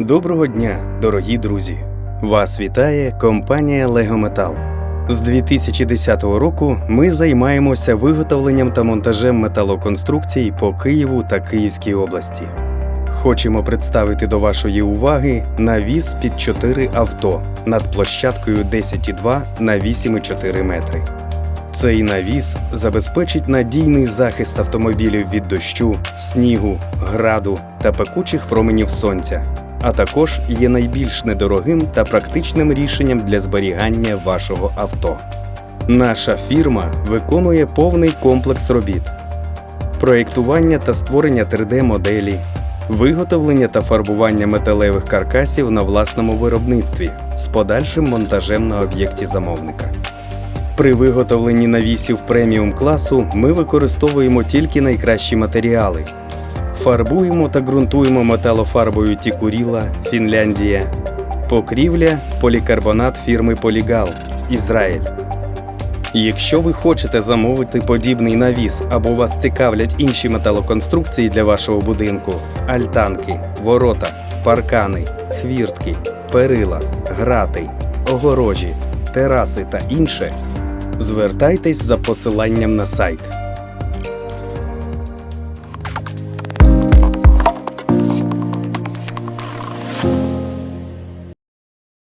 Доброго дня, дорогі друзі! Вас вітає компанія Легометал. З 2010 року ми займаємося виготовленням та монтажем металоконструкцій по Києву та Київській області. Хочемо представити до вашої уваги навіс під 4 авто над площадкою 10,2 на 8,4 метри. Цей навіс забезпечить надійний захист автомобілів від дощу, снігу, граду та пекучих променів сонця, а також є найбільш недорогим та практичним рішенням для зберігання вашого авто. Наша фірма виконує повний комплекс робіт: проєктування та створення 3D-моделі, виготовлення та фарбування металевих каркасів на власному виробництві з подальшим монтажем на об'єкті замовника. При виготовленні навісів преміум класу ми використовуємо тільки найкращі матеріали. Фарбуємо та ґрунтуємо металофарбою Тікуріла, Фінляндія. Покрівля полікарбонат фірми Полігал, Ізраїль. Якщо ви хочете замовити подібний навіс або вас цікавлять інші металоконструкції для вашого будинку: альтанки, ворота, паркани, хвіртки, перила, грати, огорожі, тераси та інше, звертайтесь за посиланням на сайт